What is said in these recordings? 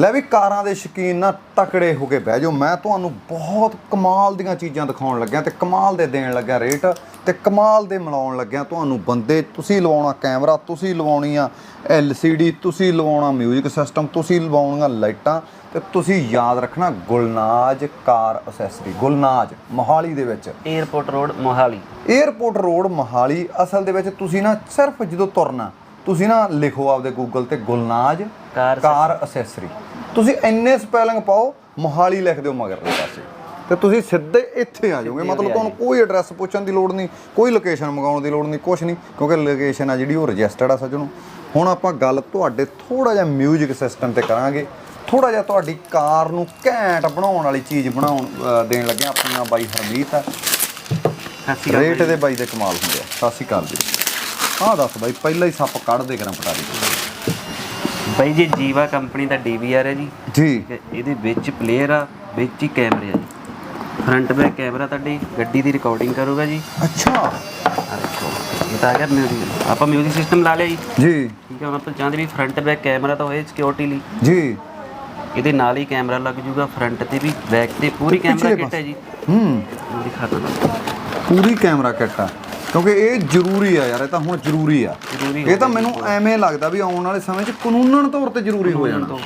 ਲੈ ਵੀ ਕਾਰਾਂ ਦੇ ਸ਼ਕੀਨ ਨਾ ਤਕੜੇ ਹੋ ਕੇ ਬਹਿ ਜਾਓ। ਮੈਂ ਤੁਹਾਨੂੰ ਬਹੁਤ ਕਮਾਲ ਦੀਆਂ ਚੀਜ਼ਾਂ ਦਿਖਾਉਣ ਲੱਗਿਆ ਤੇ ਕਮਾਲ ਦੇ ਦੇਣ ਲੱਗਿਆ ਰੇਟ ਤੇ ਕਮਾਲ ਦੇ ਮਿਲਾਉਣ ਲੱਗਿਆ ਤੁਹਾਨੂੰ ਬੰਦੇ ਤੁਸੀਂ ਲਵਾਉਣਾ ਕੈਮਰਾ ਤੁਸੀਂ ਲਵਾਉਣੀ ਆ ਐੱਲ ਸੀ ਡੀ ਤੁਸੀਂ ਲਵਾਉਣਾ ਮਿਊਜ਼ਿਕ ਸਿਸਟਮ ਤੁਸੀਂ ਲਵਾਉਣੀਆਂ ਲਾਈਟਾਂ ਤੇ ਤੁਸੀਂ ਯਾਦ ਰੱਖਣਾ ਗੁਲਨਾਜ ਕਾਰ ਅਸੈਸਰੀ ਗੁਲਨਾਜ ਮੋਹਾਲੀ ਦੇ ਵਿੱਚ। Airport road Mohali. Airport road Mohali ਅਸਲ ਦੇ ਵਿੱਚ ਤੁਸੀਂ ਨਾ ਸਿਰਫ ਜਦੋਂ ਤੁਰਨਾ ਤੁਸੀਂ ਨਾ ਲਿਖੋ ਆਪਦੇ ਗੂਗਲ ਤੇ ਗੁਲਨਾਜ ਕਾਰ ਕਾਰ ਅਸੈਸਰੀ ਤੁਸੀਂ ਇੰਨੇ ਸਪੈਲਿੰਗ ਪਾਓ ਮੋਹਾਲੀ ਲਿਖ ਦਿਓ ਮਗਰਲੇ ਪਾਸੇ। ਤੇ ਤੁਸੀਂ ਸਿੱਧੇ ਇੱਥੇ ਆ ਜਾਓਗੇ। ਮਤਲਬ ਤੁਹਾਨੂੰ ਕੋਈ ਐਡਰੈਸ ਪੁੱਛਣ ਦੀ ਲੋੜ ਨਹੀਂ ਕੋਈ ਲੋਕੇਸ਼ਨ ਮੰਗਾਉਣ ਦੀ ਲੋੜ ਨਹੀਂ ਕੁਝ ਨਹੀਂ ਕਿਉਂਕਿ ਲੋਕੇਸ਼ਨ ਆ ਜਿਹੜੀ ਉਹ ਰਜਿਸਟਰਡ ਆ ਸੱਜਣੋ। ਹੁਣ ਆਪਾਂ ਗੱਲ ਤੁਹਾਡੇ ਥੋੜਾ ਜਿਹਾ 뮤직 ਸਿਸਟਮ ਤੇ ਕਰਾਂਗੇ। ਥੋੜਾ ਜਿਹਾ ਤੁਹਾਡੀ ਕਾਰ ਨੂੰ ਘੈਂਟ ਬਣਾਉਣ ਵਾਲੀ ਚੀਜ਼ ਬਣਾਉਣ ਦੇਣ ਲੱਗੇ। ਆਪਣਾ ਬਾਈ ਹਰਮੀਤ ਆ। ਰੇਟ ਦੇ ਬਾਈ ਦੇ ਕਮਾਲ ਹੁੰਦੇ ਆ। ਸਤਿ ਸ਼੍ਰੀ ਅਕਾਲ ਜੀ। ਆਹ ਦੱਸ ਬਾਈ ਪਹਿਲਾਂ ਹੀ ਸੱਪ ਕੱਢ ਦੇ ਕਰਾਂ ਪਟਾਰੀ ਬਾਈ ਜੀ ਜੀਵਾ ਕੰਪਨੀ ਦਾ ਡੀਵੀਆਰ ਹੈ ਜੀ। ਜੀ। ਇਹਦੇ ਵਿੱਚ ਪਲੇਅਰ ਆ ਵਿੱਚ ਹੀ ਕੈਮਰੇ ਆ ਜੀ। ਫਰੰਟ ਬੈਕ ਕੈਮਰਾ ਤੁਹਾਡੀ ਗੱਡੀ ਦੀ ਰਿਕਾਰਡਿੰਗ ਕਰੂਗਾ ਜੀ। ਅੱਛਾ। ਦੇਖੋ ਇਹ ਤਾਂ ਆ ਗਿਆ ਮਿਊਜ਼ਿਕ ਆਪਾਂ ਮਿਊਜ਼ਿਕ ਸਿਸਟਮ ਲਾ ਲਿਆ ਜੀ। ਜੀ। ਠੀਕ ਹੈ ਹੁਣ ਆਪਾਂ ਚਾਹੁੰਦੇ ਵੀ ਫਰੰਟ ਬੈਕ ਕੈਮਰਾ ਤਾਂ ਹੋਏ ਸਿਕਿਉਰਿਟੀ ਲਈ। ਜੀ। ਇਹਦੇ ਨਾਲ ਹੀ ਕੈਮਰਾ ਲੱਗ ਜੂਗਾ ਫਰੰਟ ਤੇ ਵੀ ਬੈਕ ਤੇ ਪੂਰੀ ਕੈਮਰਾ ਕਿੱਟ ਹੈ ਜੀ। ਹੂੰ। ਦਿਖਾਤਾ ਤੁਹਾਨੂੰ। ਪੂਰੀ ਕੈਮਰਾ ਕਿੱਟ ਆ। ਕਿਉਂਕਿ ਇਹ ਜ਼ਰੂਰੀ ਆ ਯਾਰ ਇਹ ਤਾਂ ਹੁਣ ਜ਼ਰੂਰੀ ਆ। ਜ਼ਰੂਰੀ ਇਹ ਤਾਂ ਮੈਨੂੰ ਐਵੇਂ ਲੱਗਦਾ ਵੀ ਆਉਣ ਵਾਲੇ ਸਮੇਂ 'ਚ ਕਾਨੂੰਨਨ ਤੌਰ ਤੇ ਜ਼ਰੂਰੀ ਹੋ ਜਾਣਾ।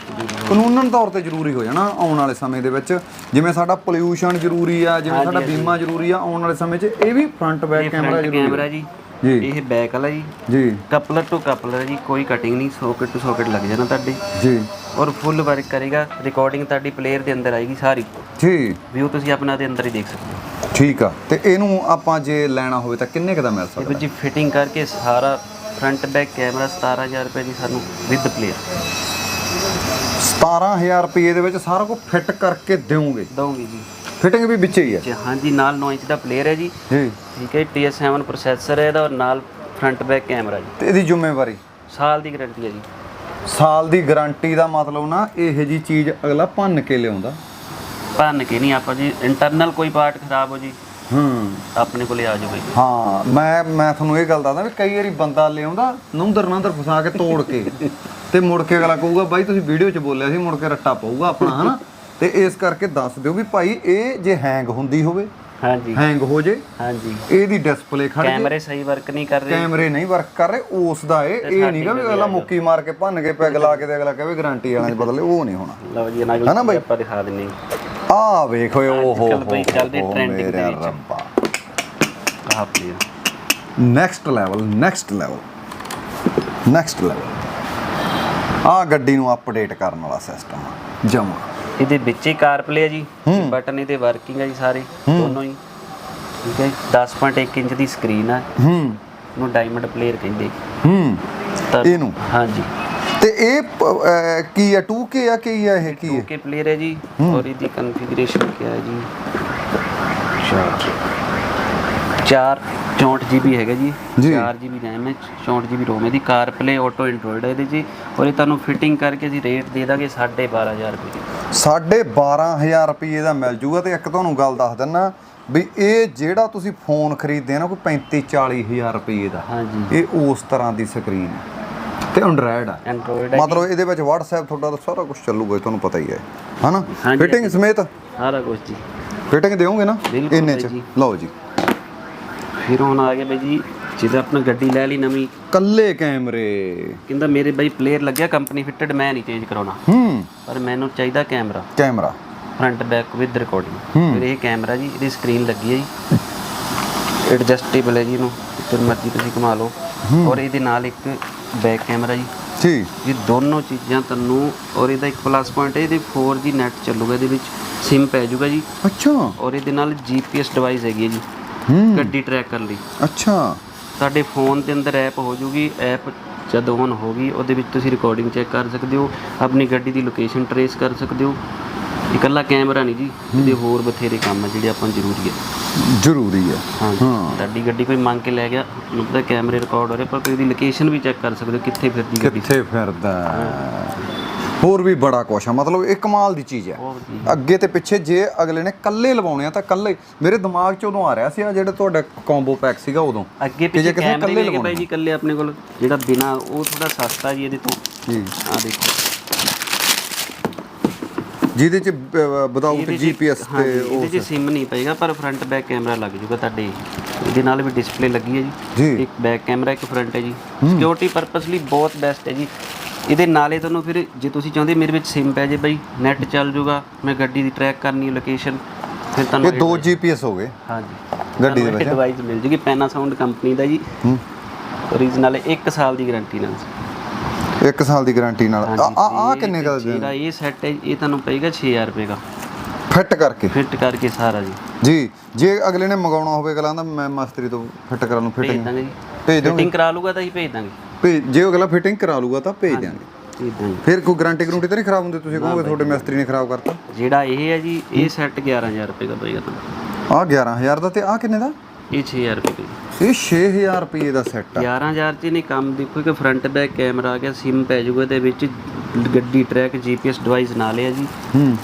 ਕਾਨੂੰਨਨ ਤੌਰ ਤੇ ਜ਼ਰੂਰੀ ਹੋ ਜਾਣਾ ਆਉਣ ਵਾਲੇ ਸਮੇਂ ਦੇ ਵਿੱਚ। ਜਿਵੇਂ ਸਾਡਾ ਪੋਲਿਊਸ਼ਨ ਜ਼ਰੂਰੀ ਆ ਜਿਵੇਂ ਸਾਡਾ ਬੀਮਾ ਜ਼ਰੂਰੀ ਆ ਆਉਣ ਵਾਲੇ ਸਮੇਂ 'ਚ ਇਹ ਵੀ ਫਰੰਟ ਬੈਕ ਕੈਮਰਾ ਜ਼ਰੂਰੀ ਆ। ਜੀ ਜੀ। ਇਹ ਬੈਕ ਵਾਲਾ ਜੀ। ਜੀ। ਕਪਲਰ ਟੂ ਕਪਲਰ ਜੀ ਕੋਈ ਕਟਿੰਗ ਨਹੀਂ ਸੌਕਟ ਟੂ ਸੌਕਟ ਲੱਗ ਜਾਣਾ ਤੁਹਾਡੇ। ਜੀ। ਔਰ ਫੁੱਲ ਵਰਕ ਕਰੇਗਾ ਰਿਕਾਰਡਿੰਗ ਤੁਹਾਡੀ ਪਲੇਅਰ ਦੇ ਅੰਦਰ ਆਏਗੀ ਸਾਰੀ। ਜੀ ਵਿਊ ਤੁਸੀਂ ਆਪਣਾ ਦੇ ਅੰਦਰ ਹੀ ਦੇਖ ਸਕਦੇ ਹੋ। ਠੀਕ ਆ ਤੇ ਇਹਨੂੰ ਆਪਾਂ ਜੇ ਲੈਣਾ ਹੋਵੇ ਤਾਂ ਕਿੰਨੇ ਕੁ ਦਾ ਮਿਲ ਸਕਦਾ? ਜੀ ਫਿਟਿੰਗ ਕਰਕੇ ਸਾਰਾ ਫਰੰਟ ਬੈਕ ਕੈਮਰਾ 17000 ਰੁਪਏ ਦੀ ਸਾਨੂੰ ਵਿਦ ਪਲੇਅਰ 17000 ਰੁਪਏ ਦੇ ਵਿੱਚ ਸਾਰਾ ਕੁਝ ਫਿੱਟ ਕਰਕੇ ਦਿਓਗੇ ਦਊਂਗੀ ਜੀ। ਫਿਟਿੰਗ ਵੀ ਵਿੱਚ ਹੀ ਹੈ ਜੀ ਹਾਂਜੀ ਨਾਲ 9 ਇੰਚ ਦਾ ਪਲੇਅਰ ਹੈ ਜੀ। ਜੀ। ਠੀਕ ਹੈ TS7 ਪ੍ਰੋਸੈਸਰ ਹੈ ਇਹਦਾ ਔਰ ਨਾਲ ਫਰੰਟ ਬੈਕ ਕੈਮਰਾ ਜੀ। ਤੇ ਇਹਦੀ ਜ਼ਿੰਮੇਵਾਰੀ? ਸਾਲ ਦੀ ਗਾਰੰਟੀ ਹੈ ਜੀ। ਸਾਲ ਦੀ ਗਾਰੰਟੀ ਦਾ ਮਤਲਬ ਨਾ ਇਹੋ ਜੀ ਚੀਜ਼ ਅਗਲਾ ਭੰਨ ਕੇ ਲਿਆਉਂਦਾ। ਭੰਨ ਕੇ ਨਹੀਂ ਆਪਾਂ ਜੀ ਇੰਟਰਨਲ ਕੋਈ ਪਾਰਟ ਖਰਾਬ ਹੋ ਜੀ ਹੂੰ। ਆਪਣੇ ਕੋਲੇ ਆ ਜਾਵੇ ਹਾਂ ਮੈਂ ਮੈਂ ਤੁਹਾਨੂੰ ਇਹ ਗੱਲ ਦੱਸਦਾ ਵੀ ਕਈ ਵਾਰੀ ਬੰਦਾ ਲਿਆਉਂਦਾ ਨੁੰਦਰ ਨੰਦਰ ਫਸਾ ਕੇ ਤੋੜ ਕੇ। ਤੇ ਮੁੜ ਕੇ ਅਗਲਾ ਕਹੂਗਾ ਬਾਈ ਤੁਸੀਂ ਵੀਡੀਓ 'ਚ ਬੋਲਿਆ ਸੀ ਮੁੜ ਕੇ ਰੱਟਾ ਪਊਗਾ ਆਪਣਾ ਹਨਾ? ਤੇ ਇਸ ਕਰਕੇ ਦੱਸ ਦਿਓ ਵੀ ਭਾਈ ਇਹ ਜੇ ਹੈਂਗ ਹੁੰਦੀ ਹੋਵੇ ਹਾਂਜੀ। ਹੈਂਗ ਹੋ ਜੇ। ਹਾਂਜੀ। ਇਹਦੀ ਡਿਸਪਲੇ ਖੜ ਜੇ। ਕੈਮਰੇ ਸਹੀ ਵਰਕ ਨਹੀਂ ਕਰ ਰਹੇ। ਕੈਮਰੇ ਨਹੀਂ ਵਰਕ ਕਰ ਰਹੇ ਉਸ ਦਾ ਇਹ ਇਹ ਨਹੀਂਗਾ ਵੀ ਅਗਲਾ ਮੁੱਕੀ ਮਾਰ ਕੇ ਭੰਨ ਕੇ ਪੈਗ ਲਾ ਕੇ ਤੇ ਅਗਲਾ ਕਹੇ ਗਾਰੰਟੀ ਵਾਲਿਆਂ 'ਚ ਬਦਲੇ ਉਹ ਨਹੀਂ ਹੋਣਾ। ਲਓ ਜੀ ਬਾਈ? ਆਪਾਂ ਦਿਖਾ ਦਿੰਨੇ ਆਹ ਵੇਖ ਓਏ ਓਹ ਹੋ ਬਈ ਚੱਲਦੀ ਹੋ, trending ਦੇ ਵਿੱਚ। ਆਹ player next level next level next level ਆ ਗੱਡੀ ਨੂੰ ਅਪਡੇਟ ਕਰਨ ਵਾਲਾ ਸਿਸਟਮ ਜਮਾ। ਇਹਦੇ ਵਿੱਚ ਹੀ ਕਾਰ ਪਲੇ ਹੈ। ਜੀ ਬਟਨ ਇਹਦੇ ਵਰਕਿੰਗ ਹੈ ਜੀ ਸਾਰੇ ਦੋਨੋਂ ਹੀ। ਠੀਕ ਹੈ ਜੀ। 10.1 ਇੰਚ ਦੀ ਸਕਰੀਨ ਹੈ ਹੂੰ। ਨੂੰ ਡਾਇਮੰਡ ਪਲੇਅਰ ਕਹਿੰਦੇ। ਹੂੰ। ਤਾਂ ਇਹਨੂੰ? ਹਾਂਜੀ। ਤੇ ਇਹ ਕੀ ਹੈ 2K ਆ ਕੀ ਹੈ ਇਹ ਕੀ ਹੈ ਓਕੇ ਪਲੇਅਰ ਹੈ ਜੀ ਔਰ ਇਹਦੀ ਕਨਫੀਗਰੇਸ਼ਨ ਕੀ ਹੈ ਜੀ? 4 64 GB ਹੈਗਾ ਜੀ ਜੀ। 4 GB RAM ਹੈ 64 GB ROM ਹੈ ਦੀ ਪਲੇ ਆਟੋ ਐਂਡਰੋਇਡ ਹੈ ਇਹਦੇ ਜੀ। ਔਰ ਇਹ ਤੁਹਾਨੂੰ ਫਿਟਿੰਗ ਕਰਕੇ ਅਸੀਂ ਰੇਟ ਦੇ ਦਾਂਗੇ 12500 ਰੁਪਏ ਦੀ। ਸਾਢੇ 12000 ਰੁਪਏ ਦਾ ਮਿਲ ਜੂਗਾ ਤੇ ਇੱਕ ਤੁਹਾਨੂੰ ਗੱਲ ਦੱਸ ਦਿੰਨਾ ਵੀ ਇਹ ਜਿਹੜਾ ਤੁਸੀਂ ਫੋਨ ਖਰੀਦਦੇ ਆ ਨਾ ਕੋਈ 35 40000 ਰੁਪਏ ਦਾ। ਹਾਂਜੀ। ਇਹ ਉਸ ਤਰ੍ਹਾਂ ਦੀ ਸਕਰੀਨ ਹੈ। ਤੇ ਐਂਡਰਾਇਡ ਆ। ਐਂਡਰੋਇਡ ਹੈ ਮਤਲਬ ਇਹਦੇ ਵਿੱਚ WhatsApp ਤੁਹਾਡਾ ਸਾਰਾ ਕੁਝ ਚੱਲੂਗਾ ਇਹ ਤੁਹਾਨੂੰ ਪਤਾ ਹੀ ਹੈ। ਹਨਾ? ਹਾਂਜੀ। ਫਿਟਿੰਗ ਸਮੇਤ? ਸਾਰਾ ਕੁਝ ਜੀ। ਫਿਟਿੰਗ ਦਿਓਗੇ ਨਾ? ਬਿਲਕੁਲ ਇੰਨੇ ਚ। ਜੀ। ਲਓ ਜੀ। ਫਿਰ ਹੁਣ ਆ ਗਿਆ ਬਾਈ ਜੀ ਜਿਹਦਾ ਆਪਣਾ ਗੱਡੀ ਲੈ ਲਈ ਨਵੀਂ। ਕੱਲੇ ਕੈਮਰੇ। ਕਹਿੰਦਾ ਮੇਰੇ ਬਾਈ ਪਲੇਅਰ ਲੱਗਿਆ ਕੰਪਨੀ ਫਿਟਡ ਮੈਂ ਨਹੀਂ ਚੇਂਜ ਕਰਾਉਣਾ। ਹੂੰ। ਪਰ ਮੈਨੂੰ ਚਾਹੀਦਾ camera. Camera. Front back with recording. ਫਿਰ ਇਹ ਕੈਮਰਾ ਜੀ ਇਹਦੀ ਸਕਰੀਨ ਲੱਗੀ ਹੈ ਜੀ। ਐਡਜਸਟੇਬਲ ਹੈ ਜੀ ਇਹਨੂੰ ਜਿੱਧਰ ਮਰਜ਼ੀ ਤੁਸੀਂ ਘੁਮਾ ਲਓ। ਔਰ ਇਹਦੇ ਨਾਲ ਇੱਕ ਬੈਕ ਕੈਮਰਾ ਜੀ। ਜੀ। ਇਹ ਦੋਨੋਂ ਚੀਜ਼ਾਂ ਤੁਹਾਨੂੰ ਔਰ ਇਹਦਾ ਇੱਕ ਪਲੱਸ ਪੁਆਇੰਟ ਹੈ ਇਹਦੇ 4G ਨੈਟ ਚੱਲੂਗਾ ਇਹਦੇ ਵਿੱਚ SIM ਪੈ ਜਾਊਗਾ ਜੀ। ਅੱਛਾ। ਔਰ ਇਹਦੇ ਨਾਲ GPS ਡਿਵਾਈਸ ਹੈਗੀ ਹੈ ਜੀ। ਗੱਡੀ ਟਰੈਕ ਕਰਨ ਲਈ। ਅੱਛਾ। ਤੁਹਾਡੇ ਫੋਨ ਦੇ ਅੰਦਰ ਐਪ ਹੋ ਜੂਗੀ। ਐਪ ਜਦ ਔਨ ਹੋਗੀ ਉਹਦੇ ਵਿੱਚ ਤੁਸੀਂ ਰਿਕਾਰਡਿੰਗ ਚੈੱਕ ਕਰ ਸਕਦੇ ਹੋ। ਆਪਣੀ ਗੱਡੀ ਦੀ ਲੋਕੇਸ਼ਨ ਟਰੇਸ ਕਰ ਸਕਦੇ ਹੋ। ਇਕੱਲਾ ਕੈਮਰਾ ਨਹੀਂ ਜੀ ਇਹਦੇ ਹੋਰ ਬਥੇਰੇ ਕੰਮ ਆ ਜਿਹੜੇ ਆਪਾਂ ਨੂੰ ਜ਼ਰੂਰੀ ਹੈ ਜ਼ਰੂਰੀ ਹੈ ਹਾਂ ਹਾਂ। ਤੁਹਾਡੀ ਗੱਡੀ ਕੋਈ ਮੰਗ ਕੇ ਲੈ ਗਿਆ ਪਤਾ ਕੈਮਰੇ ਰਿਕਾਰਡ ਹੋ ਰਹੇ ਪਰ ਤੁਸੀਂ ਇਹਦੀ ਲੋਕੇਸ਼ਨ ਵੀ ਚੈੱਕ ਕਰ ਸਕਦੇ ਹੋ ਕਿੱਥੇ ਫਿਰਦੀ ਗੱਡੀ। ਕਿੱਥੇ ਫਿਰਦਾ। ਹੈ? ਹੋਰ ਵੀ ਬੜਾ ਕੁਛ ਆ। ਮਤਲਬ ਇਹ ਕਮਾਲ ਦੀ ਚੀਜ਼ ਹੈ ਅੱਗੇ ਤੇ ਪਿੱਛੇ ਜੇ ਅਗਲੇ ਨੇ ਕੱਲੇ ਲਵਾਉਣੇ ਆ ਤਾਂ ਕੱਲੇ ਮੇਰੇ ਦਿਮਾਗ 'ਚ ਉਦੋਂ ਆ ਰਿਹਾ ਸੀ ਆ ਜਿਹੜਾ ਤੁਹਾਡਾ ਕੰਬੋ ਪੈਕ ਸੀਗਾ ਉਦੋਂ। ਅੱਗੇ ਪਿੱਛੇ ਕੈਮਰੇ ਲੈ ਕੇ ਬਾਈ ਜੀ ਇਕੱਲੇ ਆਪਣੇ ਕੋਲ ਜਿਹੜਾ ਬਿਨਾ ਉਹ ਥੋੜਾ ਸਸਤਾ ਜੀ ਇਹਦੇ ਤੋਂ। ਜੀ। ਆ ਦੇਖੋ। ਜਿਹਦੇ ਚ ਵਿਦਆਊਟ ਜੀਪੀਐਸ ਤੇ ਇਹਦੇ 'ਚ ਸਿਮ ਨਹੀਂ ਪਏਗਾ ਪਰ ਫਰੰਟ ਬੈਕ ਕੈਮਰਾ ਲੱਗ ਜੂਗਾ ਤੁਹਾਡੇ। ਇਹਦੇ ਨਾਲ ਵੀ ਡਿਸਪਲੇ ਲੱਗੀ ਹੈ ਜੀ। ਇੱਕ ਬੈਕ ਕੈਮਰਾ ਇੱਕ ਫਰੰਟ ਹੈ ਜੀ। ਸਿਕਿਉਰਿਟੀ ਪਰਪਸ ਲਈ ਬਹੁਤ ਬੈਸਟ ਹੈ ਜੀ। ਇਹਦੇ ਨਾਲੇ ਤੁਹਾਨੂੰ ਫਿਰ ਜੇ ਤੁਸੀਂ ਚਾਹੁੰਦੇ ਮੇਰੇ ਵਿੱਚ ਸਿਮ ਪੈ ਜੇ ਬਈ ਨੈਟ ਚੱਲ ਜੂਗਾ ਮੈਂ ਗੱਡੀ ਦੀ ਟਰੈਕ ਕਰਨੀ ਹੈ ਲੋਕੇਸ਼ਨ ਫਿਰ ਤੁਹਾਨੂੰ ਇਹ ਦੋ ਜੀਪੀਐਸ ਹੋ ਗਏ। ਹਾਂਜੀ। ਗੱਡੀ ਦੇ ਵਿੱਚ? ਡਿਵਾਈਸ ਮਿਲ ਜੂਗੀ ਪੈਨਾਸਾਊਂਡ ਕੰਪਨੀ ਦਾ ਜੀ। ਹੂੰ। ਓਰੀਜਨਲ 1 ਸਾਲ ਦੀ ਗਾਰੰਟੀ ਨਾਲ। ਇੱਕ ਸਾਲ ਦੀ ਗਾਰੰਟੀ ਨਾਲ। ਆ ਆ ਕਿੰਨੇ ਦਾ ਜਿਹੜਾ ਇਹ ਸੈੱਟ ਹੈ ਇਹ ਤੁਹਾਨੂੰ ਪਏਗਾ 6000 ਰੁਪਏ ਦਾ। ਫਿੱਟ ਕਰਕੇ। ਫਿੱਟ ਕਰਕੇ ਸਾਰਾ ਜੀ। ਜੀ ਜੇ ਅਗਲੇ ਨੇ ਮੰਗਾਉਣਾ ਹੋਵੇ ਕਹਿੰਦਾ ਮੈਂ ਮਸਤਰੀ ਤੋਂ ਫਿੱਟ ਕਰਾ ਭੇਜ ਫਿਟਿੰਗ ਦਾਂਗੇ ਜੀ। ਭੇਜ ਦਿਓ ਫਿਟਿੰਗ ਕਰਾ ਲੂਗਾ ਤਾਂ ਹੀ ਭੇਜ ਦਾਂਗੇ। ਭੇਜ ਜੇ ਅਗਲਾ ਫਿਟਿੰਗ ਕਰਾ ਲੂਗਾ ਤਾਂ ਭੇਜ ਦਿਆਂਗੇ। ਦਾਂਗੇ ਫਿਰ ਕੋਈ ਗਾਰੰਟੀ ਗਰੰਟੀ ਤਾਂ ਨਹੀਂ ਖਰਾਬ ਹੁੰਦੀ ਤੁਸੀਂ ਕਹੋਗੇ ਤੁਹਾਡੇ ਮਿਸਤਰੀ ਨੇ ਖਰਾਬ ਕਰਤਾ। ਜਿਹੜਾ ਇਹ ਹੈ ਜੀ ਇਹ ਸੈੱਟ 11000 ਰੁਪਏ ਦਾ ਪਏਗਾ ਤੁਹਾਨੂੰ ਆ 11000 ਦਾ ਤੇ ਆ ਕਿੰਨੇ ਦਾ? ਇਹ 6000 ਰੁਪਏ ਦਾ ਜੀ। ਇਹ 6000 ਰੁਪਏ ਦਾ ਸੈੱਟ ਆ। 11000 ਚ ਨਹੀਂ ਕੰਮ ਦੇਖੋ ਕਿ ਫਰੰਟ ਬੈਕ ਕੈਮਰਾ ਆ ਗਿਆ ਸਿਮ ਪੈ ਜਾਊਗਾ ਇਹਦੇ ਵਿੱਚ ਗੱਡੀ ਟਰੈਕ ਜੀਪੀਐਸ ਡਿਵਾਈਸ ਨਾਲ ਹੈ ਜੀ।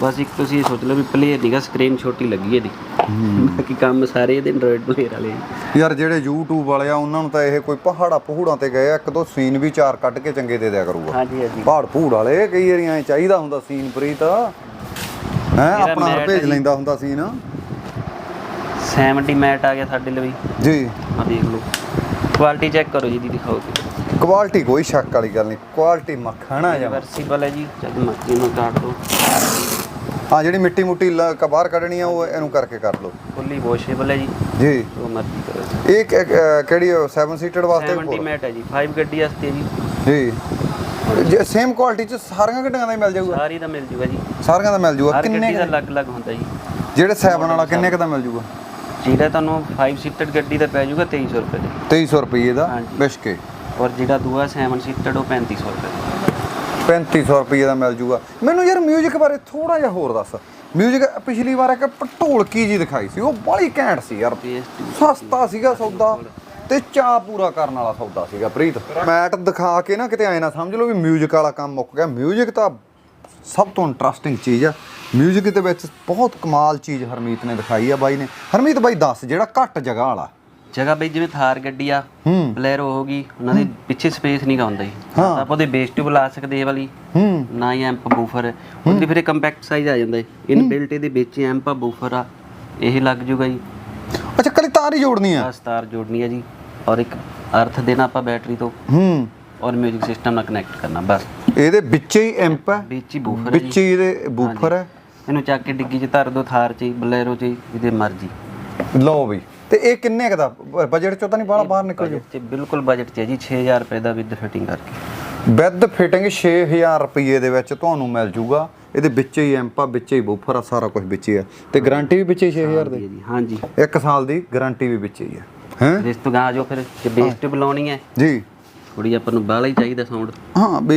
ਬਸ ਇੱਕ ਤੁਸੀਂ ਇਹ ਸੋਚ ਲਓ ਵੀ ਪਲੇਅਰ ਨਹੀਂਗਾ ਸਕਰੀਨ ਛੋਟੀ ਲੱਗੀ ਇਹਦੀ। ਬਾਕੀ ਕੰਮ ਸਾਰੇ ਇਹਦੇ ਐਂਡਰੋਇਡ ਪਲੇਅਰ ਵਾਲੇ। ਯਾਰ ਜਿਹੜੇ YouTube ਵਾਲੇ ਆ ਉਹਨਾਂ ਨੂੰ ਤਾਂ ਇਹ ਕੋਈ ਪਹਾੜਾ ਪਹੂੜਾਂ ਤੇ ਗਏ ਆ ਇੱਕ ਦੋ ਸੀਨ ਵੀ ਚਾਰ ਕੱਢ ਕੇ ਚੰਗੇ ਦੇ ਦਿਆ ਕਰੂਗਾ। ਹਾਂਜੀ ਹਾਂਜੀ। ਪਹਾੜ ਪਹੂੜ ਵਾਲੇ ਕਈ ਐ ਚਾਹੀਦਾ ਹੁੰਦਾ ਸੀਨ ਪ੍ਰੀਤ। ਹੈ ਆਪਣਾ ਭੇਜ ਲੈਂਦਾ ਹੁੰਦਾ ਸੀਨ 70 ਮੈਟ ਆ ਗਿਆ ਸਾਡੇ ਲਈ। ਜੀ। ਆ ਦੇਖ ਲਓ। ਕੁਆਲਿਟੀ ਚੈੱਕ ਕਰੋ ਜੀ ਦੀ ਦਿਖਾਓ। ਕੁਆਲਿਟੀ ਕੋਈ ਸ਼ੱਕ ਵਾਲੀ ਗੱਲ ਨਹੀਂ ਕੁਆਲਿਟੀ ਮੱਖਣਾ ਜਮਾ। ਰਿਵਰਸੀਬਲ ਹੈ ਜੀ ਜਦ ਮਰਜ਼ੀ ਨੂੰ ਕਾਟ ਦਿਓ। ਹਾਂ ਜਿਹੜੀ ਮਿੱਟੀ ਮੁੱਟੀ ਲ- ਕ- ਬਾਹਰ ਕੱਢਣੀ ਆ ਉਹ ਇਹਨੂੰ ਕਰਕੇ ਕਰ ਲਓ। ਫੁੱਲੀ ਵਾਸ਼ੇਬਲ ਹੈ ਜੀ। ਜੀ। ਜੋ ਮਰਜ਼ੀ ਕਰੋ। ਇਹ ਕ- ਅ, ਕਿਹੜੀ 7 ਸੀਟਡ ਵਾਸਤੇ 70 ਮੈਟ ਹੈ ਜੀ 5 ਗੱਡੀ ਵਾਸਤੇ ਜੀ। ਜੀ। ਸੇਮ ਕੁਆਲਿਟੀ ਚ ਸਾਰੀਆਂ ਗੱਡੀਆਂ ਦਾ ਹੀ ਮਿਲ ਜਾਊਗਾ? ਸਾਰੀ ਦਾ ਮਿਲ ਜੂਗਾ ਜੀ। ਸਾਰੀਆਂ ਦਾ ਮਿਲ ਜਾਊਗਾ ਹਰ ਕਿੰਨੇ ਗੱਡੀ ਦਾ ਕੁ- ਅਲੱਗ-ਅਲੱਗ ਹੁੰਦਾ ਜੀ। ਜਿਹੜੇ 7 ਵਾਲਾ ਕਿੰਨੇ ਕ ਦਾ ਮਿਲ ਜਾਊਗਾ ਜਿਹੜਾ ਤੁਹਾਨੂੰ 5 ਸੀਟਡ ਗੱਡੀ ਦਾ ਪੈ ਜਾਊਗਾ 2300 ਰੁਪਏ ਦੇ। 2300 ਰੁਪਏ ਦਾ? ਹਾਂਜੀ। ਬਿਸ਼ਕੇ ਔਰ ਜਿਹੜਾ ਦੂਆ 7 ਸੀਟਡ ਉਹ 3500 ਰੁਪਏ ਦਾ 3500 ਰੁਪਏ ਦਾ ਮਿਲ ਜਾਊਗਾ ਮੈਨੂੰ ਯਾਰ 뮤직 ਬਾਰੇ ਥੋੜਾ ਜਿਹਾ ਹੋਰ ਦੱਸ 뮤직 ਪਿਛਲੀ ਵਾਰ ਇੱਕ ਢੋਲਕੀ ਜੀ ਦਿਖਾਈ ਸੀ ਉਹ ਬੜੀ ਘੈਂਟ ਸੀ ਯਾਰ PST ਸਸਤਾ ਸੀਗਾ ਸੌਦਾ ਤੇ ਚਾਹ ਪੂਰਾ ਕਰਨ ਵਾਲਾ ਸੌਦਾ ਸੀਗਾ ਪ੍ਰੀਤ ਮੈਟ ਦਿਖਾ ਕੇ ਨਾ ਕਿਤੇ ਐ ਨਾ ਸਮਝ ਲਓ ਵੀ 뮤직 ਵਾਲਾ ਕੰਮ ਮੁੱਕ ਗਿਆ 뮤직 ਤਾਂ ਸਭ ਤੋਂ ਇੰਟਰਸਟਿੰਗ ਚੀਜ਼ ਆ 뮤직 ਦੇ ਵਿੱਚ ਬਹੁਤ ਕਮਾਲ ਚੀਜ਼ ਹਰਮੀਤ ਨੇ ਦਿਖਾਈ ਆ ਬਾਈ ਨੇ ਹਰਮੀਤ ਬਾਈ ਦੱਸ ਜਿਹੜਾ ਘੱਟ ਜਗ੍ਹਾ ਵਾਲਾ ਜਗ੍ਹਾ ਬਈ ਜਿਵੇਂ ਥਾਰ ਗੱਡੀ ਆ ਹੂੰ। ਬਲੈਰੋ ਹੋ ਗਈ ਉਹਨਾਂ ਦੇ ਪਿੱਛੇ ਸਪੇਸ ਨਹੀਂ ਹੁੰਦਾ ਜੀ। ਹਾਂ। ਆਪਾਂ ਉਹਦੇ ਬੇਸ ਟਿਊਬ ਲਾ ਸਕਦੇ ਇਹ ਵਾਲੀ। ਹੂੰ। ਨਾ ਹੀ ਐਂਪ ਬੂਫਰ ਉਹਦੇ ਫਿਰ ਕੰਪੈਕਟ ਸਾਈਜ਼ ਆ ਜਾਂਦਾ ਹੈ। ਇਨ ਬਿਲਟ ਇਹਦੇ ਵਿੱਚ ਐਂਪ ਆ ਬੂਫਰ ਆ। ਇਹ ਲੱਗ ਜੂਗਾ ਜੀ। ਅੱਛਾ ਕੱਲੀ ਤਾਰ ਹੀ ਜੋੜਨੀ ਆ? ਆਹ ਤਾਰ ਜੋੜਨੀ ਹੈ ਜੀ। ਔਰ ਇੱਕ ਅਰਥ ਦੇਣਾ ਆਪਾਂ ਬੈਟਰੀ ਤੋਂ। ਹੂੰ। ਔਰ 뮤직 ਸਿਸਟਮ ਨਾਲ ਕਨੈਕਟ ਕਰਨਾ ਬਸ। ਇਹਦੇ ਵਿੱਚ ਹੀ ਐਂਪ ਹੈ ਵਿੱਚ ਹੀ ਬੂਫਰ ਹੈ ਵਿੱਚ ਜੀ। ਹੀ ਇਹਦੇ ਬੂਫਰ ਹੈ ਇਹਨੂੰ ਚੱਕ ਕੇ ਡਿੱਗੀ 'ਚ ਧਰ ਦੋ ਥਾਰ 'ਚ ਹੀ, ਬਲੈਰੋ 'ਚ ਹੀ, ਜਿਹਦੇ ਮਰਜ਼ੀ। ਲਓ ਬਈ ਤੇ ਇਹ ਕਿੰਨੇ ਕ ਦਾ? ਬਜਟ ਚੋਂ ਤਾਂ ਨਹੀਂ ਬਾਹਲਾ ਬਾਹਰ ਨਿਕਲ ਬਜਟ 'ਚ ਬਿਲਕੁਲ ਬਜਟ 'ਚ ਹੈ ਜੀ 6000 ਰੁਪਏ ਦਾ ਵਿਦ ਫਿਟਿੰਗ ਕਰਕੇ। ਵਿਦ ਫਿਟਿੰਗ 6000 ਰੁਪਏ ਦੇ ਵਿੱਚ ਤੁਹਾਨੂੰ ਮਿਲ ਜੂਗਾ। ਇਹਦੇ ਵਿੱਚ ਹੀ ਐਂਪਾ ਵਿੱਚ ਹੀ ਬੂਫਰ ਆ ਸਾਰਾ ਕੁਝ ਵਿੱਚ ਹੀ ਆ। ਤੇ ਗਾਰੰਟੀ ਵੀ ਵਿੱਚ ਹੀ 6000 ਦੀ? ਜੀ ਹਾਂਜੀ ਇੱਕ ਸਾਲ ਦੀ ਗਾਰੰਟੀ ਵੀ ਵਿੱਚ ਹੀ ਆ। ਹੈ? ਇਸ ਤੋਂ ਗਾਂ ਜੋ ਫਿਰ ਜੇ ਬੇਸ ਟਿਊਬ ਲਾਉਣੀ ਹੈ। ਜੀ। ਥੋੜੀ ਆਪਾਂ ਨੂੰ ਬਾਹਲਾ ਹੀ ਚਾਹੀਦਾ ਸਾਊਂਡ ਹਾਂ ਵੀ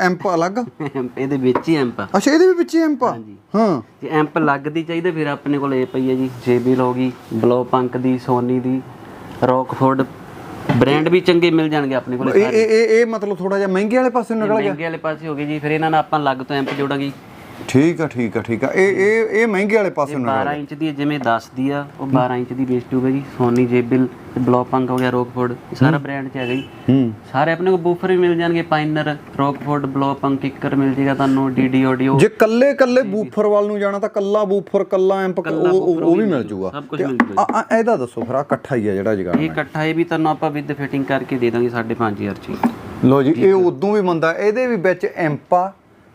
ਐਂਪ ਅਲੱਗ। ਇਹਦੇ ਵਿੱਚ ਹੀ ਐਂਪ ਆ। ਅੱਛਾ ਇਹਦੇ ਵੀ ਵਿੱਚ ਹੀ ਐਂਪ ਆ? ਹਾਂਜੀ। ਹਾਂ। ਜੇ ਐਂਪ ਲੱਗਦੀ ਚਾਹੀਦਾ ਫਿਰ ਆਪਣੇ ਕੋਲ ਇਹ ਪਈ ਹੈ ਜੀ JBL ਹੋ ਗਈ ਬਲੋ ਪੰਕ ਦੀ ਸੋਨੀ ਦੀ ਰੌਕਫੋਰਡ ਬ੍ਰਾਂਡ ਵੀ ਚੰਗੇ ਮਿਲ ਜਾਣਗੇ ਆਪਣੇ ਕੋਲ ਇਹ ਇਹ ਇਹ- ਮਤਲਬ ਥੋੜਾ ਜਿਹਾ ਮਹਿੰਗੇ ਵਾਲੇ ਪਾਸੇ ਨਿਕਲ ਗਿਆ? ਮਹਿੰਗੇ ਵਾਲੇ ਪਾਸੇ ਹੋ ਗਏ ਜੀ ਫਿਰ ਇਹਨਾਂ ਨਾਲ ਆਪਾਂ ਲੱਗ ਤੋਂ ਐਂਪ ਜੋੜਾਂਗੇ ਠੀਕ ਆ ਠੀਕ ਆ ਠੀਕ ਆ। ਇਹ ਇਹ ਇਹ ਮਹਿੰਗੇ ਵਾਲੇ ਪਾਸੇ ਨੂੰ 12 ਇੰਚ ਦੀ ਜਿਵੇਂ 10 ਦੀ ਆ ਉਹ 12 ਇੰਚ ਦੀ ਬੇਸ ਟਿਊਬ ਹੈ ਜੀ। ਸੋਨੀ JBL ਤੇ ਬਲੋ ਪੰਕ ਹੋ ਗਿਆ ਰੌਕਫੋਰਡ ਸਾਰਾ ਬ੍ਰਾਂਡ ਚ ਹੈਗਾ ਜੀ। ਹੂੰ। ਸਾਰੇ ਆਪਣੇ ਕੋਲ ਬੂਫਰ ਵੀ ਮਿਲ ਜਾਣਗੇ ਪਾਈਨਰ ਰੌਕਫੋਰਡ ਬਲੋ ਪੰਕ ਕਿੱਕਰ ਮਿਲ ਜੇਗਾ ਤੁਹਾਨੂੰ ਡੀਡੀ ਆਡੀਓ ਜੇ ਕੱਲੇ ਕੱਲੇ ਬੂਫਰ ਵੱਲ ਨੂੰ ਜਾਣਾ ਤਾਂ ਕੱਲਾ ਬੂਫਰ ਕੱਲਾ ਐਂਪ ਉਹ ਵੀ ਮਿਲ ਜੂਗਾ। ਸਭ ਕੁਝ ਮਿਲ ਜੂਗਾ। ਇਹਦਾ ਦੱਸੋ ਫਿਰ ਆ ਇਕੱਠਾ ਹੀ ਆ ਜਿਹੜਾ ਜਗਾੜ ਇਹ ਇਕੱਠਾ ਇਹ ਵੀ ਤੁਹਾਨੂੰ ਆਪਾਂ ਵਿਦ ਫਿਟਿੰਗ ਕਰਕੇ ਦੇ ਦਾਂਗੇ 5500 ਚ। ਲੋ ਜੀ ਇਹ ਉਦੋਂ ਵੀ ਮੰਦਾ ਇਹਦੇ ਵੀ ਵਿੱਚ ਐਂਪ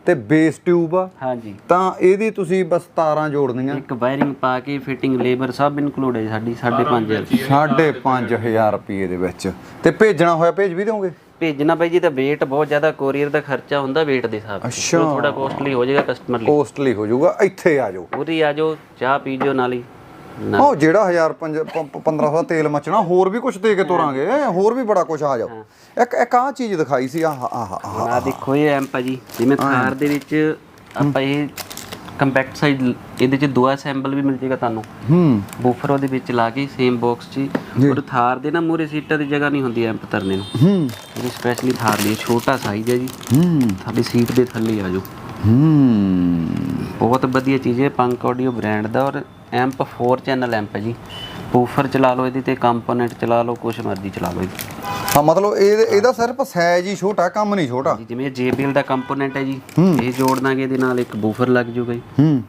ਤੇ ਬੇਸ ਟਿਊਬ ਆ। ਹਾਂਜੀ। ਤਾਂ ਇਹਦੀ ਤੁਸੀਂ ਬਸ ਤਾਰਾਂ ਜੋੜਨੀਆਂ। ਇੱਕ ਵਾਇਰਿੰਗ ਪਾ ਕੇ ਫਿਟਿੰਗ ਲੇਬਰ ਸਭ ਇਨਕਲੂਡ ਹੈ ਸਾਡੀ 5500 ਚ 5500 ਰੁਪਏ ਦੇ ਵਿੱਚ। ਤੇ ਭੇਜਣਾ ਹੋਇਆ ਭੇਜ ਵੀ ਦਿਓਗੇ? ਭੇਜਣਾ ਬਾਈ ਜੀ ਤਾਂ weight ਬਹੁਤ ਜ਼ਿਆਦਾ ਕੋਰੀਅਰ ਦਾ ਖਰਚਾ ਹੁੰਦਾ weight ਦੇ ਹਿਸਾਬ ਨਾਲ। ਅੱਛਾ। ਥੋੜਾ ਕੋਸਟਲੀ ਹੋ ਜਾਏਗਾ ਕਸਟਮਰ ਲਈ। ਕੋਸਟਲੀ ਹੋ ਜਾਊਗਾ। ਇੱਥੇ ਆ ਜਾਓ। ਆ ਜਾਓ ਚਾਹ ਪੀ ਜਾਓ ਨਾਲ ਹੀ। ਉਹ ਜਿਹੜਾ 1000 1500 ਦਾ ਤੇਲ ਮਚਣਾ ਹੋਰ ਵੀ ਕੁਝ ਦੇ ਕੇ ਤੁਰਾਂਗੇ। ਹੋਰ ਵੀ ਬੜਾ ਕੁਝ ਆ ਜਾਓ। ਇੱਕ ਇੱਕ ਆ ਚੀਜ਼ ਦਿਖਾਈ ਸੀ ਆਹ ਆਹ ਆਹ ਦੇਖੋ ਇਹ ਐਂਪ ਆ ਜੀ ਜਿਵੇਂ ਥਾਰ ਦੇ ਵਿੱਚ ਆਪਾਂ ਇਹ ਕੰਪੈਕਟ ਸਾਈਜ਼ ਇਹਦੇ ਚ ਦੋ ਅਸੈਂਬਲ ਵੀ ਮਿਲ ਜੇਗਾ ਤੁਹਾਨੂੰ। ਹੂੰ। ਬੂਫਰ ਉਹਦੇ ਵਿੱਚ ਲਾ ਕੇ ਸੇਮ ਬਾਕਸ 'ਚ। ਔਰ ਥਾਰ ਦੇ ਨਾ ਮੂਰੇ ਸੀਟਾਂ ਦੀ ਜਗ੍ਹਾ ਨਹੀਂ ਹੁੰਦੀ ਐਂਪ ਤਰਨੇ ਨੂੰ। ਹੂੰ। ਇਹ ਸਪੈਸ਼ਲੀ ਥਾਰ ਲਈ ਛੋਟਾ ਸਾਈਜ਼ ਹੈ ਜੀ। ਹੂੰ। ਤੁਹਾਡੀ ਸੀਟ ਦੇ ਥੱਲੇ ਆ ਜਾਓ। ਹੂੰ। ਬਹੁਤ ਵਧੀਆ ਚੀਜ਼ ਹੈ ਪੰਕ ਆਡੀਓ ਬ੍ਰਾਂਡ ਦਾ ਔਰ ਐਂਪ 4 ਚੈਨਲ ਐਂਪ ਹੈ ਜੀ। ਬੂਫਰ ਚਲਾ ਲਓ ਇਹਦੇ ਤੇ ਕੰਪੋਨੈਂਟ ਚਲਾ ਲਓ ਕੁਛ ਮਰਜ਼ੀ ਚਲਾ ਲਓ ਹਾਂ ਮਤਲਬ ਇਹ ਇਹਦਾ ਸਿਰਫ ਸਾਈਜ਼ ਹੀ ਛੋਟਾ ਕੰਮ ਨਹੀਂ ਛੋਟਾ? ਜਿਵੇਂ JBL ਦਾ ਕੰਪੋਨੈਂਟ ਹੈ ਜੀ ਇਹ ਜੋੜ ਦਾਂਗੇ ਇਹਦੇ ਨਾਲ ਇੱਕ ਬੂਫਰ ਲੱਗ ਜਾਊਗਾ ਜੀ। ਹੂੰ।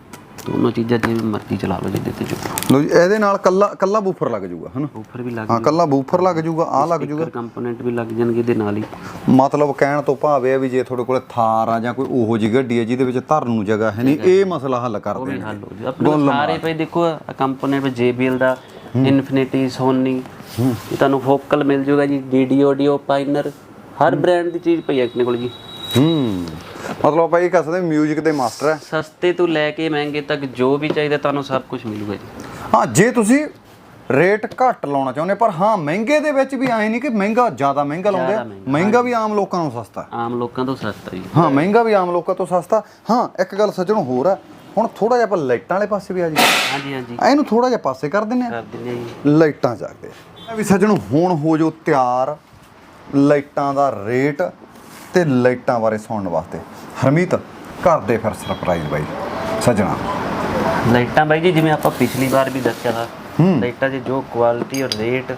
ਦੋਨੋਂ ਚੀਜ਼ਾਂ ਜਿਵੇਂ ਮਰਜ਼ੀ ਚਲਾ ਲਓ ਜਿਹਦੇ ਤੇ ਜੋ ਲੋ ਜੀ ਇਹਦੇ ਨਾਲ ਕੱਲਾ ਕੱਲਾ ਬੂਫਰ ਲੱਗ ਜਾਊਗਾ ਹਨਾ? ਬੂਫਰ ਵੀ ਲੱਗ ਹਾਂ ਕੱਲਾ ਬੂਫਰ ਲੱਗ ਜਾਊਗਾ ਆ ਲੱਗ ਜਾਊਗਾ। ਕੰਪੋਨੈਂਟ ਵੀ ਲੱਗ ਜਾਣਗੇ ਇਹਦੇ ਨਾਲ ਹੀ। ਮਤਲਬ ਕਹਿਣ ਤੋਂ ਭਾਵ ਇਹ ਆ ਵੀ ਜੇ ਤੁਹਾਡੇ ਕੋਲੇ ਥਾਰ ਆ ਜਾਂ ਕੋਈ ਉਹੋ ਜਿਹੀ ਗੱਡੀ ਹੈ ਜਿਹਦੇ ਵਿੱਚ ਧਰਨ ਨੂੰ ਜਗ੍ਹਾ ਹੈ ਨਹੀਂ ਇਹ ਮਸਲਾ ਹੱਲ ਕਰ ਜੀ ਆਪਣੇ ਕੋਲ ਸਾਰੇ ਪਏ ਦੇਖੋ ਕੰਪੋਨੈਂਟ JBL ਦਾ ਇਨਫਿਨਿਟੀ ਸੋਨੀ ਇਹ ਤੁਹਾਨੂੰ ਫੋਕਲ ਮਿਲ ਜਾਊਗਾ ਜੀ ਡੀਡੀ ਆਡੀਓ ਪਾਈਨਰ ਹਰ ਬ੍ਰਾਂਡ ਦੀ ਚੀਜ਼ ਪਈ ਹੈ ਆਪਣੇ ਕੋਲ ਜੀ। ਹੂੰ। ਮਤਲਬ ਆਪਾਂ ਇਹ ਕਹਿ ਸਕਦੇ ਮਿਊਜ਼ਿਕ ਦੇ ਮਾਸਟਰ ਹੈ। ਸਸਤੇ ਤੋਂ ਲੈ ਕੇ ਮਹਿੰਗੇ ਤੱਕ ਜੋ ਵੀ ਚਾਹੀਦਾ ਤੁਹਾਨੂੰ ਸਭ ਕੁਝ ਮਿਲੂਗਾ ਜੀ। ਹਾਂ ਜੇ ਤੁਸੀਂ ਰੇਟ ਘੱਟ ਲਾਉਣਾ ਚਾਹੁੰਦੇ ਪਰ ਹਾਂ ਮਹਿੰਗੇ ਦੇ ਵਿੱਚ ਵੀ ਆਏ ਨਹੀਂ ਕਿ ਮਹਿੰਗਾ ਜ਼ਿਆਦਾ ਮਹਿੰਗਾ ਲਾਉਂਦੇ ਆ। ਮਹਿੰਗਾ ਵੀ ਆਮ ਲੋਕਾਂ ਨੂੰ ਸਸਤਾ ਹੈ। ਆਮ ਲੋਕਾਂ ਤੋਂ ਸਸਤਾ ਜੀ। ਹਾਂ ਮਹਿੰਗਾ ਵੀ ਆਮ ਲੋਕਾਂ ਤੋਂ ਸਸਤਾ। ਹਾਂ ਇੱਕ ਗੱਲ ਸੱਜਣੋ ਹੋਰ ਹੈ ਹੁਣ ਥੋੜਾ ਜਿਹਾ ਆਪਾਂ ਲਾਈਟਾਂ ਵਾਲੇ ਪਾਸੇ ਵੀ ਆ ਜੀ ਹਾਂਜੀ ਹਾਂਜੀ। ਇਹਨੂੰ ਥੋੜਾ ਜਿਹਾ ਪਾਸੇ ਕਰ ਦਿੰਨੇ ਆ ਕਰ ਦਿੰਦੇ ਆ ਜੀ। ਲਾਈਟਾਂ ਜਾਗਦੇ ਆ। ਵੀ ਸੱਜਣੋ ਹੁਣ ਹੋ ਜੋ ਤਿਆਰ ਲਾਈਟਾਂ ਦਾ ਰੇਟ ਤੇ ਲਾਈਟਾਂ ਬਾਰੇ ਸੁਣਨ ਵਾਸਤੇ। ਹਰਮੀਤ ਘਰ ਦੇ ਫਿਰ ਸਰਪ੍ਰਾਈਜ਼ ਬਾਈ। ਸੱਜਣਾ। ਲਾਈਟਾਂ ਬਾਈ ਜੀ ਜਿਵੇਂ ਆਪਾਂ ਪਿਛਲੀ ਵਾਰ ਵੀ ਦੱਸਿਆ था ਲਾਈਟਾਂ 'ਚ ਜੋ ਕੁਆਲਿਟੀ ਔਰ ਰੇਟ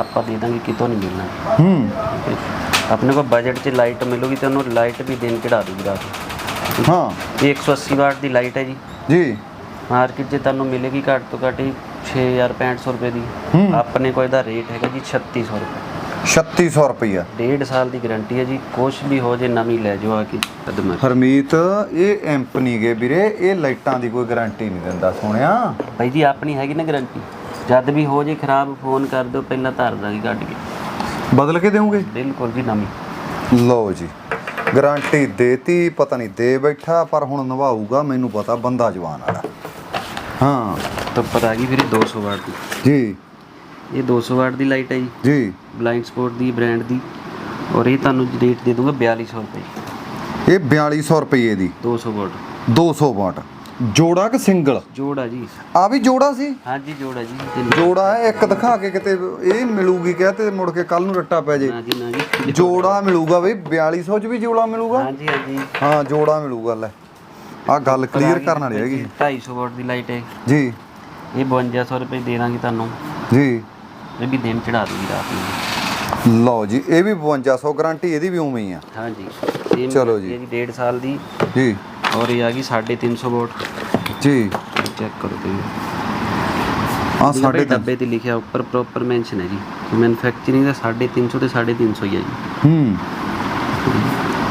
ਆਪਾਂ ਦੇ ਦਾਂਗੇ ਕਿਤੋਂ ਨਹੀਂ ਮਿਲਣਾ। ਹੂੰ। ਆਪਣੇ ਕੋਲ ਬਜਟ 'ਚ ਲਾਈਟ ਮਿਲੂਗੀ ਤੁਹਾਨੂੰ ਲਾਈਟ ਵੀ ਦਿਨ ਚੜਾ ਦੂਗੀ ਰਾਤ। ਹਾਂ ਇਹ 180 ਵਾਟ ਦੀ ਲਾਈਟ ਹੈ ਜੀ। ਜੀ। ਮਾਰਕੀਟ 'ਚ ਤੁਹਾਨੂੰ ਮਿਲੇਗੀ ਘੱਟ ਤੋਂ ਘੱਟ ਹੀ 6500 ਰੁਪਏ ਦੀ। ਆਪਣੇ ਕੋਲ ਇਹਦਾ ਰੇਟ ਹੈਗਾ ਜੀ 3600 ਰੁਪਏ। 3600 ਰੁਪਈਆ। ਡੇਢ ਸਾਲ ਦੀ ਗਾਰੰਟੀ ਹੈ ਜੀ ਕੁਛ ਵੀ ਹੋ ਜੇ ਨਵੀਂ ਲੈ ਜਾਓ ਆ ਕੇ ਕਦਮ ਹਰਮੀਤ ਇਹ ਐਂਪ ਨਹੀਂ ਗੇ ਵੀਰੇ ਇਹ ਲਾਈਟਾਂ ਦੀ ਕੋਈ ਗਾਰੰਟੀ ਨਹੀਂ ਦਿੰਦਾ ਸੋਹਣਿਆ ਬਾਈ ਜੀ ਆਪਣੀ ਹੈਗੀ ਨਾ ਗਾਰੰਟੀ। ਜਦ ਵੀ ਹੋ ਜੇ ਖਰਾਬ ਫੋਨ ਕਰ ਦਿਓ ਪਹਿਲਾਂ ਧਰ ਦਾਂਗੇ ਕੱਢ ਕੇ। ਬਦਲ ਕੇ ਦੇਵੋਗੇ? ਬਿਲਕੁਲ ਜੀ ਨਵੀਂ। ਲਓ ਜੀ ਗਾਰੰਟੀ ਦੇਤੀ ਪਤਾ ਨਹੀਂ ਦੇ ਬੈਠਾ ਪਰ ਹੁਣ ਨਿਭਾਊਗਾ ਮੈਨੂੰ ਪਤਾ ਬੰਦਾ ਜਵਾਨ ਵਾਲਾ। ਹਾਂ। ਤਾਂ ਪਤਾ ਗਈ ਫਿਰ ਇਹ 200 ਵਾਟ ਦੀ। ਜੀ। ਇਹ 200 ਵਾਟ ਦੀ ਲਾਈਟ ਹੈ ਜੀ। ਜੀ। ਬਲਾਈਂਡ ਸਪੋਰਟ ਦੀ ਬ੍ਰਾਂਡ ਦੀ। ਔਰ ਇਹ ਤੁਹਾਨੂੰ ਰੇਟ ਦੇ ਦੂੰਗਾ 4200 ਰੁਪਏ। ਇਹ 4200 ਰੁਪਏ ਦੀ। 200 ਵਾਟ। 200 ਵਾਟ। ਜੋੜਾ ਕਿ ਸਿੰਗਲ? ਜੋੜਾ ਜੀ। ਆ ਵੀ ਜੋੜਾ ਸੀ? ਹਾਂਜੀ ਜੋੜਾ ਜੀ। ਜੋੜਾ ਹੈ ਇੱਕ ਦਿਖਾ ਕੇ ਕਿਤੇ ਇਹ ਮਿਲੂਗੀ ਕਹਿ ਤੇ ਮੁੜ ਕੇ ਕੱਲ ਨੂੰ ਰੱਟਾ ਪੈ ਜੇ। ਨਾ ਜੀ ਨਾ ਜੀ। ਜੋੜਾ ਮਿਲੂਗਾ ਬਈ 4200 ਚ ਵੀ ਜੋੜਾ ਮਿਲੂਗਾ? ਹਾਂਜੀ ਹਾਂਜੀ। ਹਾਂ ਜੋੜਾ ਮਿਲੂਗਾ ਲੈ। ਆ ਗੱਲ ਕਲੀਅਰ ਕਰਨ ਵਾਲੀ ਹੈਗੀ। 250 ਵਾਟ ਦੀ ਲਾਈਟ ਹੈ। ਜੀ। ਇਹ 5200 ਰੁਪਏ ਦੇ ਦਾਂਗੇ ਤੁਹਾਨੂੰ। ਜੀ। ਇਹ ਵੀ ਦਿਨ ਚੜਾ ਦੂਗੀ ਰਾਤ ਨੂੰ। ਲਓ ਜੀ ਇਹ ਵੀ 5200 ਗਾਰੰਟੀ ਇਹਦੀ ਵੀ ਉਵੇਂ ਹੀ ਆ। ਹਾਂਜੀ। ਚਲੋ ਜੀ। ਇਹ ਜੀ। 1.5 ਸਾਲ ਦੀ। ਜੀ। ਔਰ ਇਹ ਆ ਗਈ 350 ਵਾਟ। ਜੀ। ਚੈੱਕ ਕਰੋ ਤੁਸੀਂ। ਆ ਸਾਡੇ ਡੱਬੇ ਤੇ ਲਿਖਿਆ ਉੱਪਰ ਪ੍ਰੋਪਰ ਮੈਂਸ਼ਨ ਹੈ ਜੀ। ਮੈਨੂਫੈਕਚਰਿੰਗ ਦਾ 350 ਤੇ 350 ਹੀ ਹੈ ਜੀ। ਹੂੰ।